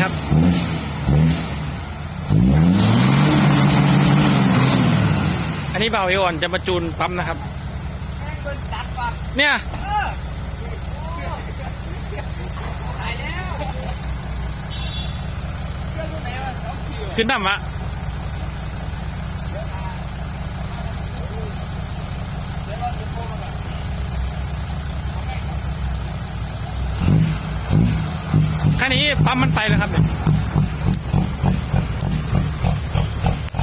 ครับอันนี้เบาเออ่อนจะมาจูนปั๊มนะครับ เนี่ยขึ้นน้ำวะ คันนี้ปั๊มมันไปแล้วครับเนี่ย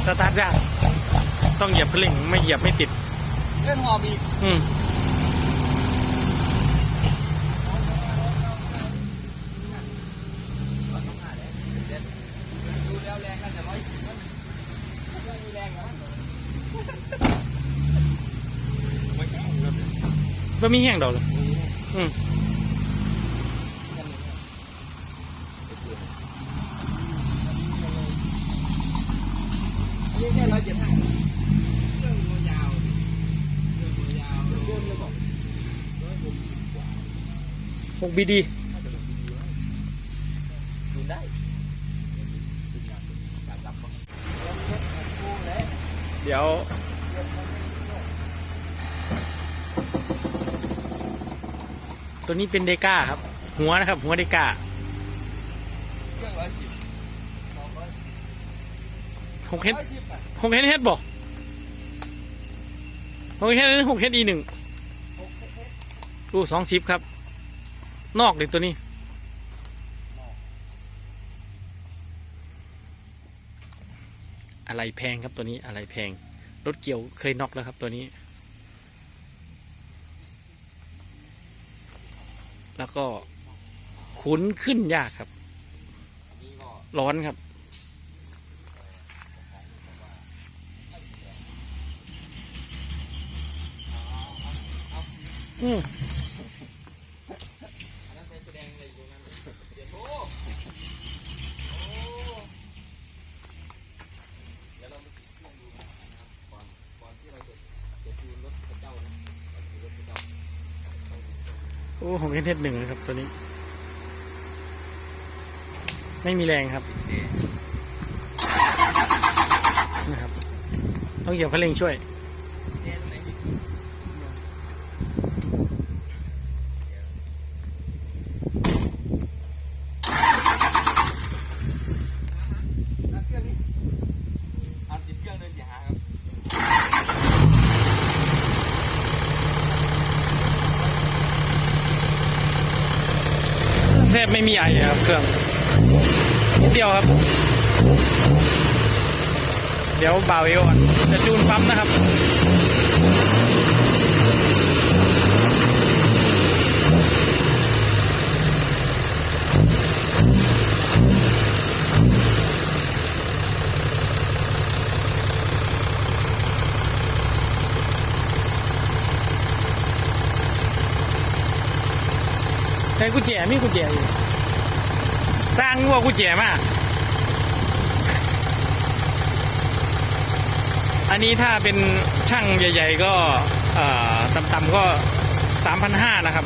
สตาร์ทยากต้องเหยียบคันเร่งไม่เหยียบไม่ติดเล่นหอบอีกอืมดูแล้วแรงน่าจะร้อยสิบมั้งไม่มีแรงเหรอไม่แข็งรถก็มีแห้งดอกเลยอืม อันนี้แค่ร้อยเจ็ดห้าเครื่องตัวยาวเครื่องตัวยาวเดิมเลยบอกร้อยหกสิบกว่า หกบีดีดูได้การรับมั้งกูเลยเดี๋ยวตัวนี้เป็นเดก้าครับ หัวนะครับ หัวเดก้าเครื่องร้อยสิบสองร้อยสิบหกเฮดร้อยสิบอะหกเฮดเฮดบอกหกเฮดหกเฮดอีหนึ่งหกเฮ็ดรูสองสิบครับ นอกเลยตัวนี้ อะไรแพงครับตัวนี้อะไรแพง รถเกี่ยวเคยนอกแล้วครับตัวนี้ แล้วก็ขุนขึ้นยากครับ ร้อนครับอืม อันนั้นไปแสดงอะไรอยู่ตรงนั้นเดี๋ยวโทรเดี๋ยวเราไปลองดูนะครับก่อนก่อนที่เราจะจะจูนรถกระเจ้านะก่อนจูนรถกระเจ้า โอ้ของเทสหนึ่งนะครับตัวนี้ ไม่มีแรงครับนะครับ ต้องเหยียบคันเร่งช่วย เนี่ยตรงไหนอีกเอาเครื่องนี้เอาติดเครื่องเลยสิหาครับ แทบไม่มีไอครับเครื่องนิดเดียวครับ เดี๋ยวบ่าวเอวก่อนจะจูนปั๊มนะครับ ใช้กุญแจมีกุญแจอยู่สร้างวัวกุญแจมาอันนี้ถ้าเป็นช่างใหญ่ ๆ ก็ต่ำๆก็สามพันห้านะครับ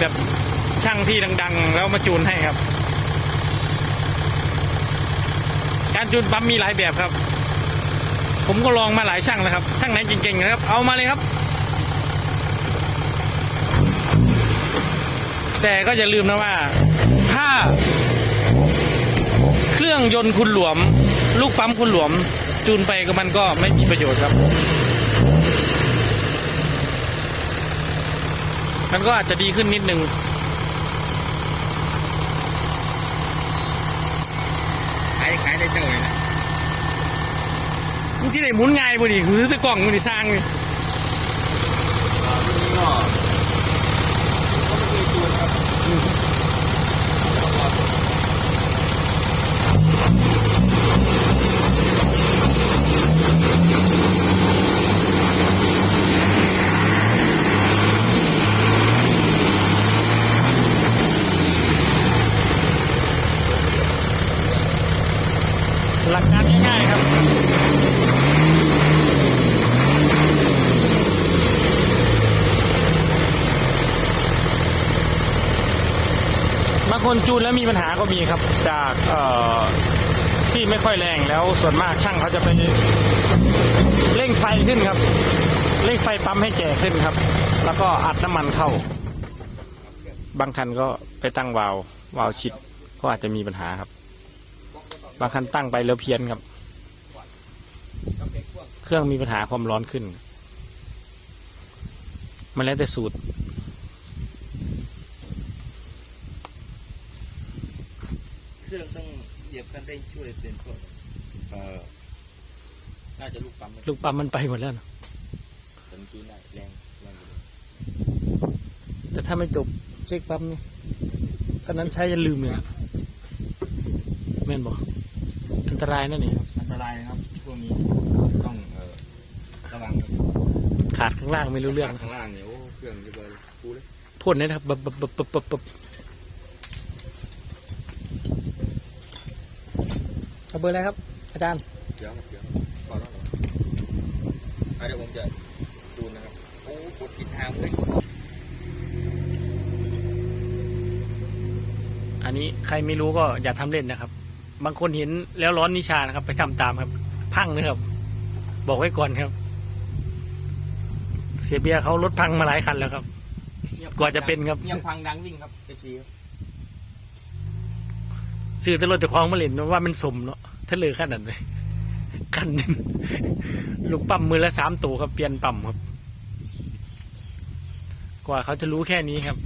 แบบช่างที่ดัง ๆ แล้วมาจูนให้ครับ การจูนปั๊มมีหลายแบบครับ ผมก็ลองมาหลายช่างนะครับช่างไหนเก่งๆนะครับ เอามาเลยครับ แต่ก็อย่าลืมนะว่า ถ้า เครื่องยนต์คุณหลวม ลูกปั๊มคุณหลวม จูนไปก็มันก็ไม่มีประโยชน์ครับ มันก็อาจจะดีขึ้นนิดนึงขายขายได้เจ้าเลยนะมันที่ไหนหมุนง่ายบ่ดิคือตะกล่องมันดิสร้างนี่ก็ก็ไม่เคยจูนครับ หลักการง่ายๆครับ บาง คนจูนแล้วมีปัญหาก็มีครับ จากเอที่ไม่ค่อยแรงแล้วส่วนมากช่างเขาจะไปเร่งไฟขึ้นครับ เร่งไฟปั๊มให้แก่ขึ้นครับ แล้วก็อัดน้ำมันเข้า บางคันก็ไปตั้งวาล์ววาล์วชิดก็อาจจะมีปัญหาครับ บางคันตั้งไปแล้วเพี้ยนครับ เครื่องมีปัญหาความร้อนขึ้น มันแล้วแต่สูตร ท่านได้ช่วยเป็นพวกเอ่อน่าจะลูกปั๊มลูกปั๊มมันไปหมดแล้วเนาะแต่ถ้าไม่จบเช็คปั๊มเนี่ยตอนนั้นใช้จะลืมเลยอะแม่นบอกอันตรายนั่นนี่ครับอันตรายครับช่วงนี้ต้องเออระวังขาดข้างล่างไม่รู้เรื่องข้างล่างเนี่ยโอ้เครื่องจะเบิร์ฟูเลยพ่นนะครับบบบบบบ เอาเบอร์อะไรครับ อาจารย์เดี๋ยวเดี๋ยวก่อนแล้วเหรออะเดี๋ยวผมจะดูนะครับโอ้กดผิดทางเลยอันนี้ใครไม่รู้ก็อย่าทำเล่นนะครับ บางคนเห็นแล้วร้อนนิชานะครับ ไปทำตามครับ พังนะครับ บอกไว้ก่อนครับ เสียเบียร์เขารถพังมาหลายคันแล้วครับกว่าจะเป็นครับเงียบพังดังวิ่งครับเอฟซีครับ ซื้อแต่รถจะคล้องมาเล่นว่ามันสมเนาะถ้าเหลือขนาดไหนคันหนึ่งลูกปั๊มมือละสามตัวครับเปลี่ยนปั๊มครับ กว่าเขาจะรู้แค่นี้ครับ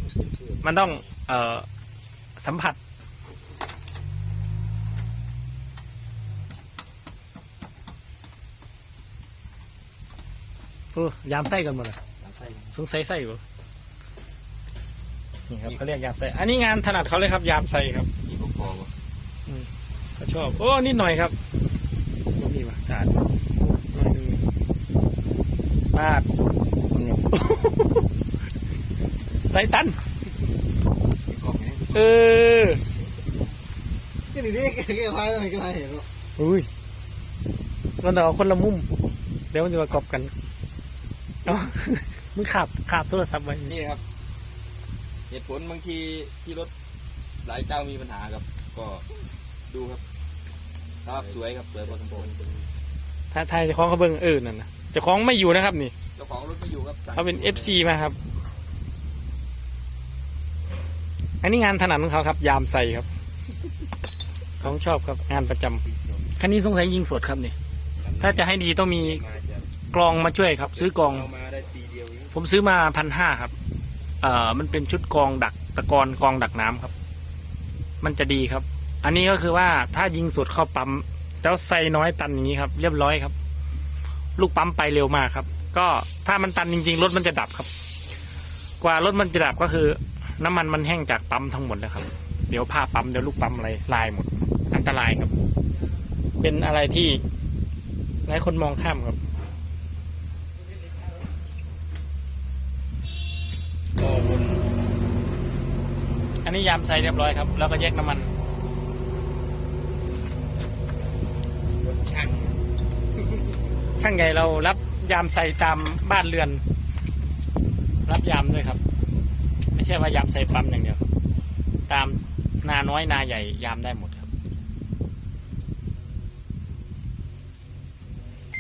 มันต้องเอ่อสัมผัสโอ้ยามไส้กันหมดเลยหลังไส้สงสัยไส้บ่นี่ครับเขาเรียกยามไส้อันนี้งานถนัดเขาเลยครับ ยามไส้ครับ มีพอพอวะ เขา ชอบ โอ้ นิดหน่อยครับบ่มีว่ะสาดหน่อยหนึงปาดเนี่ยใส่ตันมีกล่องไหมเออก็นี่นี่แกพายอะไรก็พายเห็นหรออุ้ยมันต้องเอาคนละมุม เดี๋ยวมันจะประกอบกันเอามึงขับขับโทรศัพท์ไว้นี่ครับ เหตุผลบางทีที่รถหลายเจ้ามีปัญหาครับ ก็ดูครับ ครับสวยครับสวยพอสมควรถ้าไทยเจะคล้าของเขาเบิ้งเออนั่นนะเจะคล้าของไม่อยู่นะครับ นี่เจ้าของรถไม่อยู่ครับสั่งเขาเป็นเอฟซีมาครับ อันนี้งานถนัดของเขาครับ ยามใส่ครับเขาชอบครับงานประจำคันนี้สงสัยยิงสดครับนี่ถ้าจะให้ดีต้องมีมาจะกลองมาช่วยครับ ซื้อกลองเอามาได้ปีเดียวเองผมซื้อมาพันห้าครับเอ่อมันเป็นชุดกรองดักตะกอนกรองดักน้ำครับ มันจะดีครับ อันนี้ก็คือว่าถ้ายิงสุดเข้าปั๊มแล้วใส่น้อยตันอย่างนี้ครับ เรียบร้อยครับ ลูกปั๊มไปเร็วมากครับ ก็ถ้ามันตันจริง ๆ รถมันจะดับครับ กว่ารถมันจะดับก็คือ น้ำมันมันแห้งจากปั๊มทั้งหมดแล้วครับ เดี๋ยวผ้าปั๊มเดี๋ยวลูกปั๊มอะไรลายหมด อันตรายครับ เป็นอะไรที่หลายคนมองข้ามครับก็บนอันนี้ยามใส่เรียบร้อยครับ แล้วก็แยกน้ำมัน ช่างใหญ่เรารับยามใส่ตามบ้านเรือน รับยามด้วยครับ ไม่ใช่ว่ายามใส่ปั๊มอย่างเดียว ตามนาน้อยนาใหญ่ยามได้หมดครับ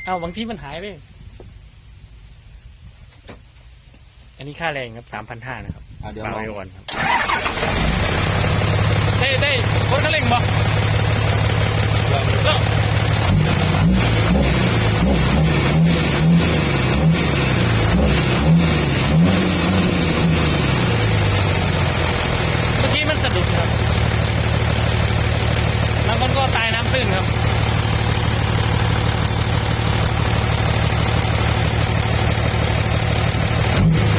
เอาบางที่มันหายไป อันนี้ค่าแรงครับสามพันห้านะครับอะเดี๋ยวปลาลองไออ่อนครับเต้เต้คนเขาเล่งบ่ก็เมื่อกี้มัน สะดุดครับ แล้วมันก็ตายน้ำตื้นครับ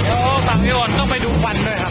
เดี๋ยวฝั่งพี่อ่อนต้องไปดูควันด้วยครับ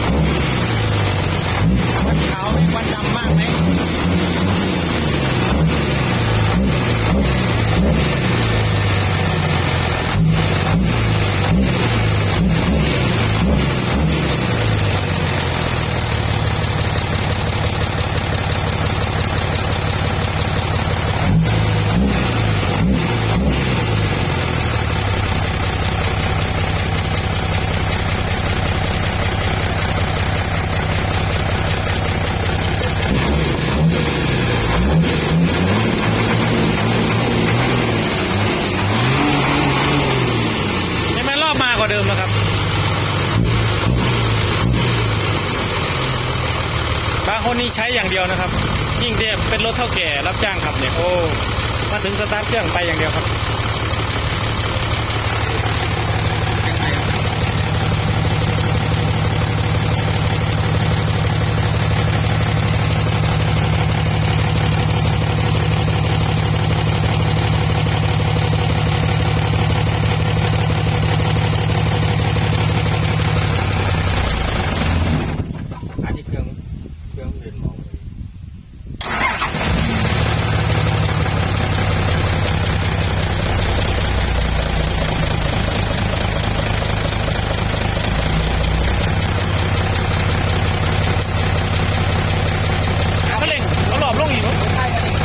ช้อย่างเดียวนะครับ ยิ่งที่เป็นรถเท่าแก่รับจ้างขับเนี่ยโอ้มาถึงสตาร์ทเครื่องไปอย่างเดียวครับ อันนี้เครื่องเครื่องเดินมองเลย หาเขาเร่งเขาหลอบลงอีกมั้ง ใช่กันอีก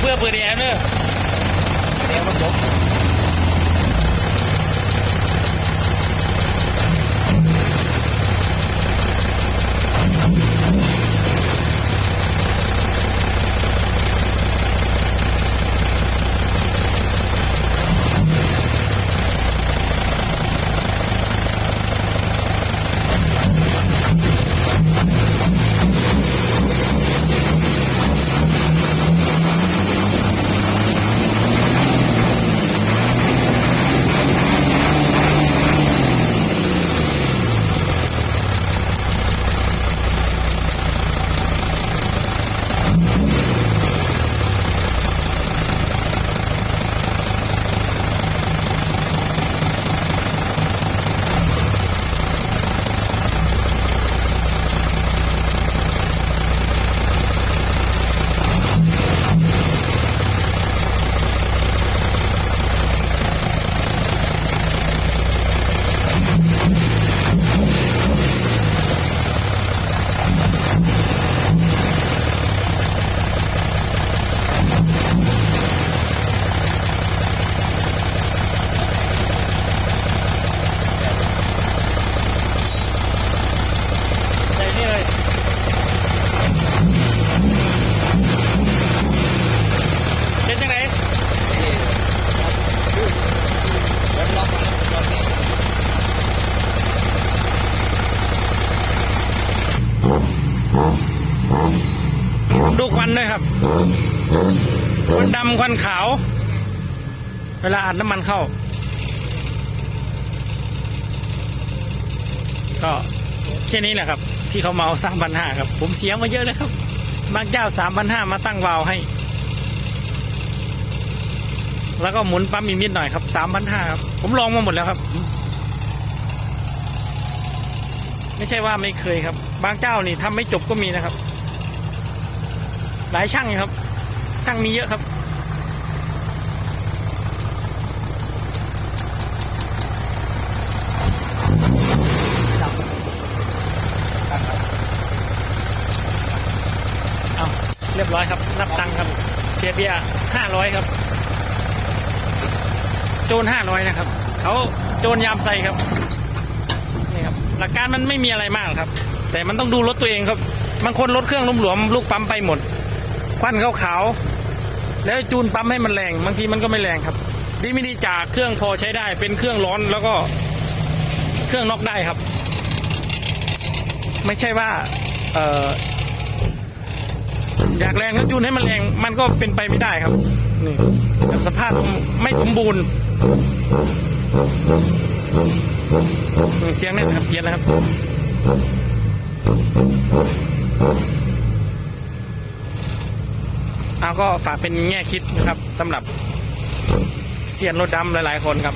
เพื่อเปิดแอร์เนอะแอร์มันจบ ใส่นี่เลยเป็นยังไง เดี๋ยวล็อกมาล็อกนี่ ดูควันด้วย ควันดำควันขาว เวลาอัดน้ำมันเข้า ก็แค่นี้แหละครับ ที่เขามาเอาสามพันห้าครับ ผมเสียมาเยอะเลยครับบางเจ้าสามพันห้ามาตั้งวาล์วให้ แล้วก็หมุนปั๊มอีกนิดหน่อยครับสามพันห้าครับ ผมลองมาหมดแล้วครับ ไม่ใช่ว่าไม่เคยครับ บางเจ้านี่ทำไม่จบก็มีนะครับ หลายช่างอยู่ครับช่างมีเยอะครับ เอาเรียบร้อยครับนับตังค์ครับ เสียเบียห้าร้อยครับ โจรห้าร้อยนะครับ เขาโจรยามใส่ครับนี่ครับ หลักการมันไม่มีอะไรมากครับ แต่มันต้องดูรถตัวเองครับ บางคนรถเครื่องลุ่มหลวมลูกปั๊มไปหมด ควันขาวๆแล้วจูนปั๊มให้มันแรงบางทีมันก็ไม่แรงครับ ดีไม่ดีจากเครื่องพอใช้ได้ เป็นเครื่องร้อนแล้วก็เครื่องน็อกได้ครับ ไม่ใช่ว่าเอออยากแรงแล้วจูนให้มันแรงมันก็เป็นไปไม่ได้ครับนี่แบบสภาพไม่สมบูรณ์เสียงเนี่ยนะครับเพี้ยนนะครับ เอาก็ฝากเป็นแง่คิดนะครับสำหรับเซียนรถดำหลายๆคนครับ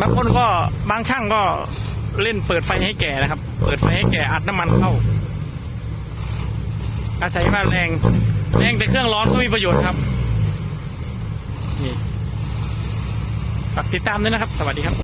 บางคนก็บางช่างก็เล่นเปิดไฟให้แก่นะครับ เปิดไฟให้แก่อัดน้ำมันเข้า อาศัยว่าแรง แรงแต่เครื่องร้อนก็มีประโยชน์ครับนี่ฝากติดตามด้วยนะครับ สวัสดีครับ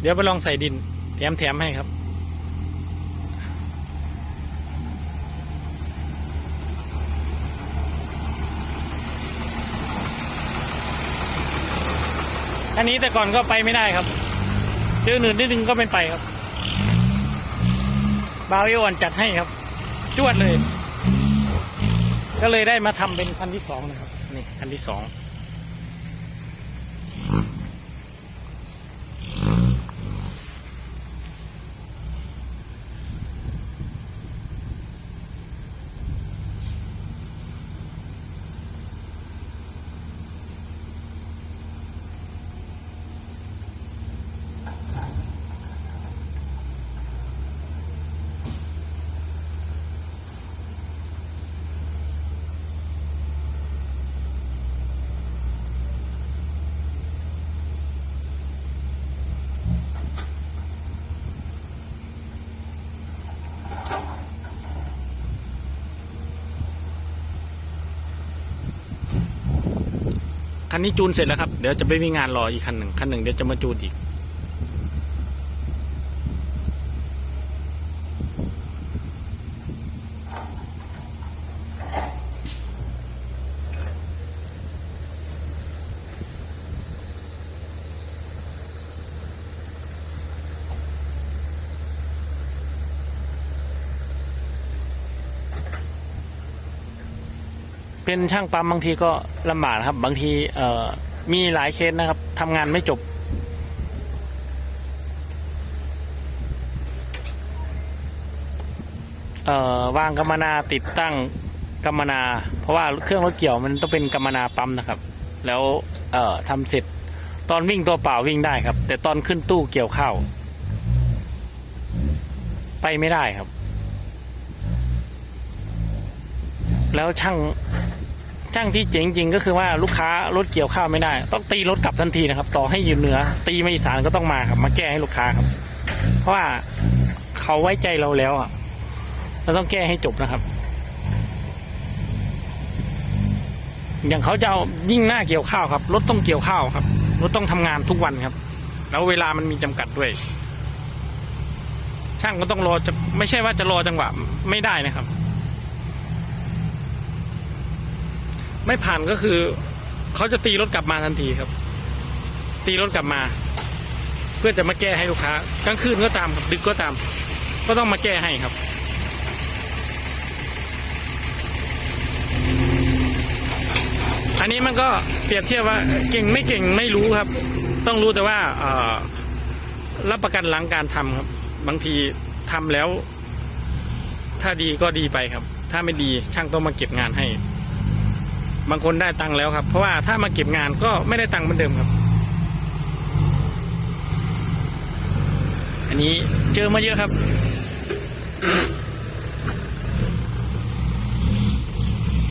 เดี๋ยวไปลองใส่ดิน แถมแถมให้ครับ อันนี้แต่ก่อนก็ไปไม่ได้ครับ เจอหนืดนิดนึงก็ไม่ไปครับ บาวเอวันจัดให้ครับ จวดเลย ก็เลยได้มาทำเป็นคันที่สองนะครับ นี่คันที่สอง คันนี้จูนเสร็จแล้วครับ เดี๋ยวจะไปมีงงานรออีกคันหนึ่งคันหนึ่งเดี๋ยวจะมาจูนอีก เป็นช่างปั๊มบางทีก็ลำบากนะครับ บางทีเอ่อมีหลายเคสนะครับทำงานไม่จบ เอ่อวางกำมนาติดตั้งกำมนา เพราะว่าเครื่องรถเกี่ยวมันต้องเป็นกำมนาปั๊มนะครับ แล้วเอ่อทำเสร็จตอนวิ่งตัวเปล่าวิ่งได้ครับ แต่ตอนขึ้นตู้เกี่ยวข้าวไปไม่ได้ครับ แล้วช่าง ช่างที่เจ๋งจริงก็คือว่าลูกค้ารถเกี่ยวข้าวไม่ได้ ต้องตีรถกลับทันทีนะครับ ต่อให้อยู่เหนือ ตีมาอีสานก็ต้องมาครับ มาแก้ให้ลูกค้าครับ เพราะว่าเขาไว้ใจเราแล้วอะเราต้องแก้ให้จบนะครับ อย่างเขาจะเอายิ่งหน้าเกี่ยวข้าวครับรถต้องเกี่ยวข้าวครับรถต้องทำงานทุกวันครับ แล้วเวลามันมีจำกัดด้วย ช่างก็ต้องรอจะไม่ใช่ว่าจะรอจังหวะไม่ได้นะครับ ไม่ผ่านก็คือเขาจะตีรถกลับมาทันทีครับ ตีรถกลับมา เพื่อจะมาแก้ให้ลูกค้ากลางคืนก็ตามครับดึกก็ตาม ก็ต้องมาแก้ให้ครับ อันนี้มันก็เปรียบเทียบว่าเก่งไม่เก่งไม่รู้ครับ ต้องรู้แต่ว่ารับประกันหลังการทำครับ บางทีทำแล้ว ถ้าดีก็ดีไปครับ ถ้าไม่ดีช่างต้องมาเก็บงานให้ บางคนได้ตังค์แล้วครับ เพราะว่าถ้ามาเก็บงานก็ไม่ได้ตังค์เหมือนเดิมครับ อันนี้เจอมาเยอะครับ